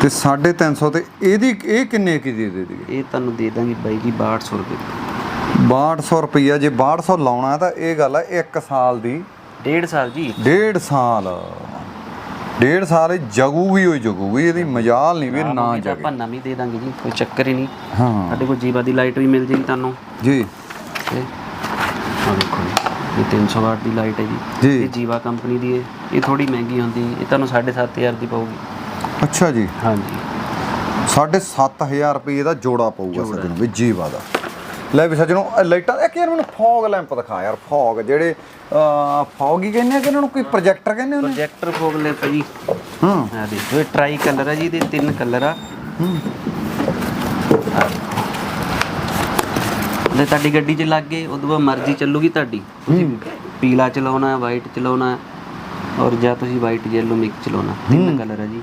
ਤੇ 350 ਤੇ ਇਹਦੀ ਇਹ ਕਿੰਨੇ ਕੀ ਦੇ ਦੇ ਇਹ ਤੁਹਾਨੂੰ ਦੇ ਦਾਂਗੇ ਬਾਈ ਜੀ 6200 ਰੁਪਏ। 6200 ਰੁਪਈਆ ਜੇ 6200 ਲਾਉਣਾ ਤਾਂ ਇਹ ਗੱਲ ਹੈ 1 ਸਾਲ ਦੀ ਡੇਢ ਸਾਲ ਜੀ। ਡੇਢ ਸਾਲ। ਡੇਢ ਸਾਲ ਇਹ ਜਗੂ ਵੀ ਹੋਈ ਜਗੂਗੀ ਇਹਦੀ ਮਜਾਲ ਨਹੀਂ ਵੀ ਨਾ ਜਗੇ। ਆਪਾਂ ਨਵੀਂ ਦੇ ਦਾਂਗੇ ਜੀ ਕੋਈ ਚੱਕਰ ਹੀ ਨਹੀਂ। ਹਾਂ। ਸਾਡੇ ਕੋਲ ਜੀਵਾ ਦੀ ਲਾਈਟ ਵੀ ਮਿਲ ਜੇਗੀ ਤੁਹਾਨੂੰ। ਜੀ। ਆ ਦੇਖੋ ਜੀ ਇਹ 300 ਵਾਟ ਦੀ ਲਾਈਟ ਹੈ ਜੀ। ਜੀ। ਇਹ ਜੀਵਾ ਕੰਪਨੀ ਦੀ ਹੈ। ਇਹ ਥੋੜੀ ਮਹਿੰਗੀ ਹੁੰਦੀ ਹੈ ਇਹ ਤੁਹਾਨੂੰ 7500 ਦੀ ਪਊਗੀ। ਅੱਛਾ ਜੀ। ਹਾਂਜੀ। 7500 ਰੁਪਏ ਦਾ ਜੋੜਾ ਪਊਗਾ ਸੱਜਣੋ ਵੀ ਜੀਵਾ ਦਾ। ਲੈ ਵੀ ਸੱਜਣੋ ਇਹ ਲਾਈਟਾਂ ਇੱਕ ਯਾਰ ਮੈਨੂੰ ਫੌਗ ਲੈਂਪ ਦਿਖਾ ਯਾਰ ਫੌਗ ਜਿਹੜੇ ਫੌਗ ਹੀ ਕਹਿੰਦੇ ਆ ਕਿ ਇਹਨਾਂ ਨੂੰ ਕੋਈ ਪ੍ਰੋਜੈਕਟਰ ਕਹਿੰਦੇ ਹੁੰਦੇ ਪ੍ਰੋਜੈਕਟਰ ਫੋਗ ਲੈ ਜੀ। ਹਾਂ। ਆ ਦੇਖੋ ਇਹ ਟਰਾਈ ਕਲਰ ਹੈ ਜੀ ਇਹਦੇ ਤਿੰਨ ਕਲਰ ਆ। ਜੇ ਤੁਹਾਡੀ ਗੱਡੀ 'ਚ ਲੱਗ ਗਏ ਉਦੋਂ ਬਾਅਦ ਮਰਜ਼ੀ ਚੱਲੂਗੀ ਤੁਹਾਡੀ। ਪੀਲਾ ਚਲਾਉਣਾ ਹੈ ਵਾਈਟ ਚਲਾਉਣਾ ਹੈ ਔਰ ਜਾਂ ਤੁਸੀਂ ਵਾਈਟ ਯੈਲੋ ਮਿਕਸ ਚਲਾਉਣਾ। ਤਿੰਨ ਕਲਰ ਹੈ ਜੀ।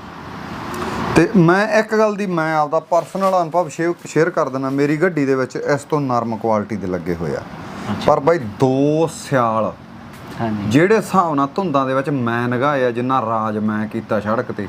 ਤੇ ਮੈਂ ਇੱਕ ਗੱਲ ਦੀ ਮੈਂ ਆਪਦਾ ਪਰਸਨਲ ਅਨੁਭਵ ਸ਼ੇਅਰ ਕਰ ਦਿੰਦਾ ਮੇਰੀ ਗੱਡੀ ਦੇ ਵਿੱਚ ਇਸ ਤੋਂ ਨਰਮ ਕੁਆਲਿਟੀ ਦੇ ਲੱਗੇ ਹੋਏ ਆ। ਪਰ ਬਾਈ ਦੋ ਸਿਆਲ ਹਾਂਜੀ। ਜਿਹੜੇ ਹਿਸਾਬ ਨਾਲ ਧੁੰਦਾਂ ਦੇ ਵਿੱਚ ਮੈਂ ਆ ਜਿੰਨਾ ਰਾਜ ਮੈਂ ਕੀਤਾ ਸੜਕ ਤੇ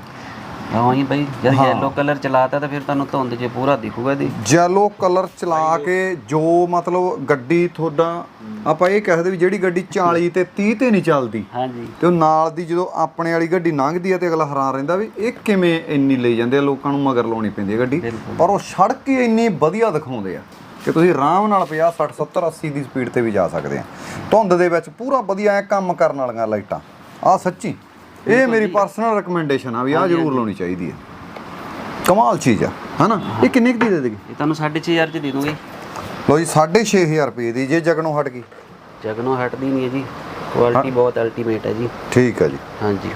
ਹਾਂ ਜੀ ਬਾਈ ਜਦ ਕਲਰ ਚਲਾਤਾ ਤਾਂ ਫਿਰ ਤੁਹਾਨੂੰ ਧੁੰਦ 'ਚ ਪੂਰਾ ਦਿਖੂਗਾ ਇਹਦੀ। ਜੈਲੋ ਕਲਰ ਚਲਾ ਕੇ ਜੋ ਮਤਲਬ ਗੱਡੀ ਤੁਹਾਡਾ ਆਪਾਂ ਇਹ ਕਹਿ ਸਕਦੇ ਵੀ ਜਿਹੜੀ ਗੱਡੀ 40 ਤੇ 30 ਤੇ ਨਹੀਂ ਚੱਲਦੀ ਹਾਂਜੀ। ਤੇ ਉਹ ਨਾਲ ਦੀ ਜਦੋਂ ਆਪਣੇ ਵਾਲੀ ਗੱਡੀ ਲੰਘਦੀ ਆ ਤੇ ਅਗਲਾ ਹੈਰਾਨ ਰਹਿੰਦਾ ਵੀ ਇਹ ਕਿਵੇਂ ਇੰਨੀ ਲਈ ਜਾਂਦੇ ਆ ਲੋਕਾਂ ਨੂੰ ਮਗਰ ਲਾਉਣੀ ਪੈਂਦੀ ਹੈ ਗੱਡੀ। ਬਿਲਕੁਲ। ਪਰ ਉਹ ਸੜਕ ਹੀ ਇੰਨੀ ਵਧੀਆ ਦਿਖਾਉਂਦੇ ਆ ਕਿ ਤੁਸੀਂ ਆਰਾਮ ਨਾਲ 50 60 70 80 ਦੀ ਸਪੀਡ ਤੇ ਵੀ ਜਾ ਸਕਦੇ ਆ। ਧੁੰਦ ਦੇ ਵਿੱਚ ਪੂਰਾ ਵਧੀਆ ਐ ਕੰਮ ਕਰਨ ਵਾਲੀਆਂ ਲਾਈਟਾਂ। ਆ ਸੱਚੀ। ਇਹ ਮੇਰੀ ਪਰਸਨਲ ਰეკਮੈਂਡੇਸ਼ਨ ਆ ਵੀ ਆ ਜ਼ਰੂਰ ਲਾਉਣੀ ਚਾਹੀਦੀ ਹੈ। ਕਮਾਲ ਚੀਜ਼ ਆ ਹਨਾ? ਇਹ ਕਿੰਨੇ ਕੁ ਦੀ ਦੇ ਦੇਗੀ? ਇਹ ਤੁਹਾਨੂੰ 6500 'ਚ ਦੇ ਦੂੰਗੇ। ਲੋ ਜੀ 6500 ਰੁਪਏ ਦੀ ਜੇ ਜਗਨੋਂ ਹਟ ਗਈ। ਜਗਨੋਂ ਹਟਦੀ ਨਹੀਂ ਹੈ ਜੀ। ਕੁਆਲਿਟੀ ਬਹੁਤ ਅਲਟੀਮੇਟ ਹੈ ਜੀ। ਠੀਕ ਹੈ ਜੀ। ਹਾਂਜੀ।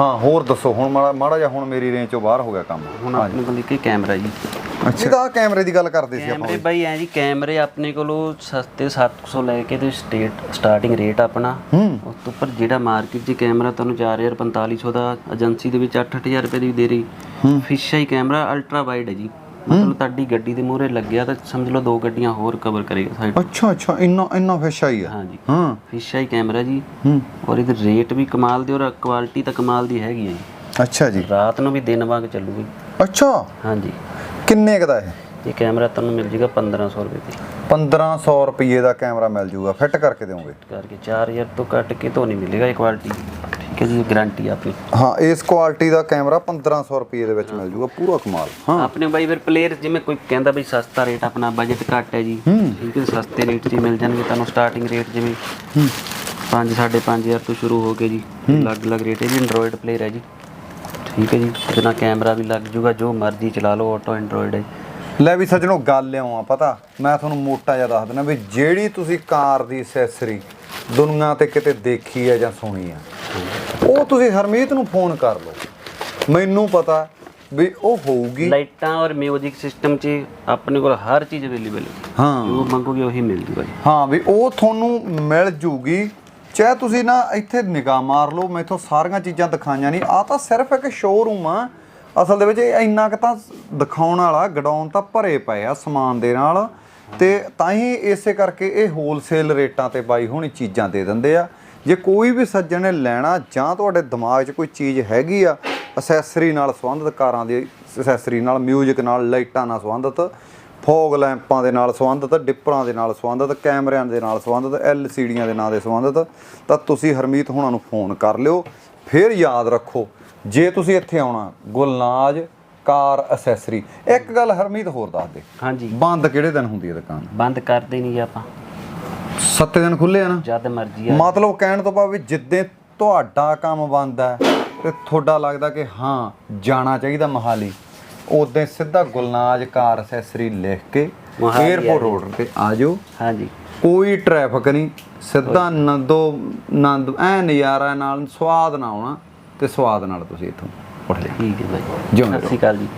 ਹਾਂ ਹੋਰ ਦੱਸੋ ਹੁਣ ਮਾੜਾ ਮਾੜਾ ਜਿਹਾ ਹੁਣ ਮੇਰੀ ਰੇਂਜ ਚੋਂ ਬਾਹਰ ਹੋ ਗਿਆ ਕੰਮ। ਹੁਣ ਆਪਣੇ ਕੋਲ ਇੱਕ ਕੈਮਰਾ ਜੀ। ਅੱਛਾ। ਤਾਂ ਕੈਮਰੇ ਦੀ ਗੱਲ ਕਰਦੇ ਸੀ ਆਪਾਂ ਕੈਮਰੇ ਬਾਈ ਐ ਜੀ ਕੈਮਰੇ ਆਪਣੇ ਕੋਲੋਂ ਸਸਤੇ 700 ਲੈ ਕੇ ਤੇ ਸਟੇਟ ਸਟਾਰਟਿੰਗ ਰੇਟ ਆਪਣਾ। ਹੂੰ। ਉਸ ਤੋਂ ਉੱਪਰ ਜਿਹੜਾ ਮਾਰਕੀਟ 'ਚ ਕੈਮਰਾ ਤੁਹਾਨੂੰ 4000 4500 ਦਾ ਏਜੰਸੀ ਦੇ ਵਿੱਚ 8-8000 ਰੁਪਏ ਦੀ ਦੇ ਰਹੀ। ਫਿਸ਼ਾਈ ਕੈਮਰਾ ਅਲਟਰਾ ਵਾਈਡ ਹੈ ਜੀ। ਮਤਲਬ ਤੁਹਾਡੀ ਗੱਡੀ ਦੇ ਮੂਹਰੇ ਲੱਗਿਆ ਤਾਂ ਸਮਝ ਲਓ ਦੋ ਗੱਡੀਆਂ ਹੋਰ ਕਵਰ ਕਰੇਗਾ ਸਾਈਡ ਅੱਛਾ ਅੱਛਾ ਇੰਨਾ ਇੰਨਾ ਫਿਸ਼ ਆਈ ਆ। ਹਾਂਜੀ। ਹਾਂ। ਫਿਸ਼ਾਈ ਕੈਮਰਾ ਜੀ। ਹੂੰ। ਔਰ ਇਹਦੇ ਰੇਟ ਵੀ ਕਮਾਲ ਦੇ ਔਰ ਕੁਆਲਿਟੀ ਤਾਂ ਕਮਾਲ ਦੀ ਹੈਗੀ ਹੈ ਜੀ। ਅੱਛਾ ਜੀ। ਰਾਤ ਨੂੰ ਵੀ ਦਿਨ ਵਾਂਗ ਚੱਲੂਗੀ। ਅੱਛਾ। ਹਾਂਜੀ। ਕਿੰਨੇ ਕੁ ਦਾ ਇਹ? ਇਹ ਕੈਮਰਾ ਤੁਹਾਨੂੰ ਮਿਲ ਜੇਗਾ 1500 ਰੁਪਏ ਦੀ। 1500 ਰੁਪਏ ਦਾ ਕੈਮਰਾ ਮਿਲ ਜੂਗਾ। ਫਿੱਟ ਕਰਕੇ ਦਿਓਗੇ? ਕਰਕੇ 4000 ਤੋਂ ਘੱਟ ਕੇ ਤੋਂ ਨਹੀਂ ਮਿਲੇਗਾ ਇਹ ਕੁਆਲਿਟੀ ਠੀਕ ਹੈ ਜੀ ਗਾਰੰਟੀ ਆਪਣੀ। ਹਾਂ ਇਸ ਕੁਆਲਿਟੀ ਦਾ ਕੈਮਰਾ 1500 ਰੁਪਏ ਦੇ ਵਿੱਚ ਮਿਲ ਜੂਗਾ। ਪੂਰਾ ਕਮਾਲ। ਹਾਂ। ਆਪਣੇ ਬਾਈ ਫਿਰ ਪਲੇਅਰ ਜਿਵੇਂ ਕੋਈ ਕਹਿੰਦਾ ਬਈ ਸਸਤਾ ਰੇਟ ਆਪਣਾ ਬਜਟ ਘੱਟ ਹੈ ਜੀ। ਠੀਕ ਹੈ ਸਸਤੇ ਰੇਟ 'ਚ ਹੀ ਮਿਲ ਜਾਣਗੇ ਤੁਹਾਨੂੰ ਸਟਾਰਟਿੰਗ ਰੇਟ ਜਿਵੇਂ 5 5500 ਤੋਂ ਸ਼ੁਰੂ ਹੋ ਕੇ ਜੀ। ਅਲੱਗ-ਅਲੱਗ ਰੇਟ ਹੈ ਜੀ ਐਂਡਰੋਇਡ ਪਲੇਅਰ ਹੈ ਜੀ। ਠੀਕ ਹੈ ਜੀ ਇਹਦੇ ਨਾਲ ਕੈਮਰਾ ਵੀ ਲੱਗ ਜੂਗਾ ਜੋ ਮਰਜ਼ੀ ਚਲਾ ਲਓ ਆਟੋ ਐਂਡਰੋਇਡ ਹੈ ਲੈ ਵੀ ਸੱਜਣੋ ਗੱਲ ਲਿਆਉਂ ਆ ਪਤਾ ਮੈਂ ਤੁਹਾਨੂੰ ਮੋਟਾ ਜਿਹਾ ਦੱਸ ਦਿੰਦਾ ਵੀ ਜਿਹੜੀ ਤੁਸੀਂ ਕਾਰ ਦੀ ਐਕਸੈਸਰੀ ਦੁਨੀਆ ਤੇ ਕਿਤੇ ਦੇਖੀ ਹੈ ਜਾਂ ਸੁਣੀ ਆ ਉਹ ਤੁਸੀਂ ਹਰਮੀਤ ਨੂੰ ਫੋਨ ਕਰ ਲਓ। ਮੈਨੂੰ ਪਤਾ ਵੀ ਉਹ ਹੋਊਗੀ। ਲਾਈਟਾਂ ਔਰ 뮤직 ਸਿਸਟਮ 'ਚ ਆਪਣੇ ਕੋਲ ਹਰ ਚੀਜ਼ ਅਵੇਲੇਬਲ ਹੈ। ਹਾਂ। ਜੋ ਮੰਗੋਗੇ ਉਹੀ ਮਿਲ ਜੂਗਾ ਜੀ। ਹਾਂ ਵੀ ਉਹ ਤੁਹਾਨੂੰ ਮਿਲ ਜੂਗੀ ਚਾਹੇ ਤੁਸੀਂ ਨਾ ਇੱਥੇ ਨਿਗਾਹ ਮਾਰ ਲਓ ਮੈਥੋਂ ਸਾਰੀਆਂ ਚੀਜ਼ਾਂ ਦਿਖਾਈਆਂ ਨਹੀਂ। ਆ ਤਾਂ ਸਿਰਫ ਇੱਕ ਸ਼ੋਰੂਮ ਆ। ਅਸਲ ਦੇ ਵਿੱਚ ਇਹ ਇੰਨਾ ਕੁ ਤਾਂ ਦਿਖਾਉਣ ਵਾਲਾ, ਗਡਾਉਣ ਤਾਂ ਭਰੇ ਪਏ ਆ ਸਮਾਨ ਦੇ ਨਾਲ। ਤੇ ਤਾਂ ਹੀ ਇਸੇ ਕਰਕੇ ਇਹ ਹੋਲਸੇਲ ਰੇਟਾਂ ਤੇ ਬਾਈ ਹੁਣੀ ਚੀਜ਼ਾਂ ਦੇ ਦਿੰਦੇ ਆ। ਜੇ ਕੋਈ ਵੀ ਸੱਜਣ ਨੇ ਲੈਣਾ ਜਾਂ ਤੁਹਾਡੇ ਦਿਮਾਗ 'ਚ ਕੋਈ ਚੀਜ਼ ਹੈਗੀ ਆ ਅਸੈਸਰੀ ਨਾਲ ਸੰਬੰਧਿਤ ਕਾਰਾਂ ਦੀ ਅਸੈਸਰੀ ਨਾਲ 뮤직 ਨਾਲ, ਲਾਈਟਾਂ ਨਾਲ ਸੰਬੰਧਿਤ ਫੋਗ ਲੈਂਪਾਂ ਦੇ ਨਾਲ ਸੰਬੰਧਿਤ ਡਿੱਪਰਾਂ ਦੇ ਨਾਲ ਸੰਬੰਧਿਤ ਕੈਮਰਿਆਂ ਦੇ ਨਾਲ ਸੰਬੰਧਿਤ ਐਲਸੀਡੀਆਂ ਦੇ ਨਾਲ ਦੇ ਸੰਬੰਧਿਤ ਤਾਂ ਤੁਸੀਂ ਹਰਮੀਤ ਹੋਣਾ ਨੂੰ ਫੋਨ ਕਰ ਲਿਓ। ਫਿਰ ਯਾਦ ਰੱਖੋ ਜੇ ਤੁਸੀਂ ਇੱਥੇ ਆਉਣਾ ਗੁਲਨਾਜ ਕਾਰ ਅਸੈਸਰੀ। ਇੱਕ ਗੱਲ ਹਰਮੀਤ ਹੋਰ ਦੱਸ ਦੇ। ਹਾਂਜੀ। ਬੰਦ ਕਿਹੜੇ ਦਿਨ ਹੁੰਦੀ ਹੈ ਦੁਕਾਨ? ਬੰਦ ਕਰਦੇ ਨਹੀਂ ਜੀ ਆਪਾਂ। ਸੱਤ ਦਿਨ ਖੁੱਲੇ ਆ ਨਾ? ਜਦ ਮਰਜ਼ੀ ਆ ਮਤਲਬ ਕਹਿਣ ਤੋਂ ਭਾਵ ਵੀ ਜਿੱਦੇ ਤੁਹਾਡਾ ਕੰਮ ਬੰਦ ਹੈ ਤੇ ਤੁਹਾਡਾ ਲੱਗਦਾ ਕਿ ਹਾਂ ਜਾਣਾ ਚਾਹੀਦਾ ਮਹਾਲੀ। ਉਦੋਂ ਸਿੱਧਾ ਗੁਲਨਾਜ ਕਾਰ ਅਸੈਸਰੀ ਲਿਖ ਕੇ ਮੋਹਾਲੀ 에어ਪੋਰਟ ਰੋਡ ਤੇ ਆ ਜਾਓ। ਹਾਂਜੀ। ਕੋਈ ਟ੍ਰੈਫਿਕ ਨਹੀਂ ਸਿੱਧਾ ਨੰਦੋ ਨੰਦ ਐ ਨਜ਼ਾਰਾ ਨਾਲ ਸਵਾਦ ਨਾ ਆਉਣਾ ਤੇ ਸਵਾਦ ਨਾਲ ਤੁਸੀਂ ਇੱਥੋਂ ਉੱਠ ਜਾ ਠੀਕ ਹੈ ਬਾਈ। ਜਿਉਂਦੇ ਸਤਿ ਸ਼੍ਰੀ ਅਕਾਲ ਜੀ।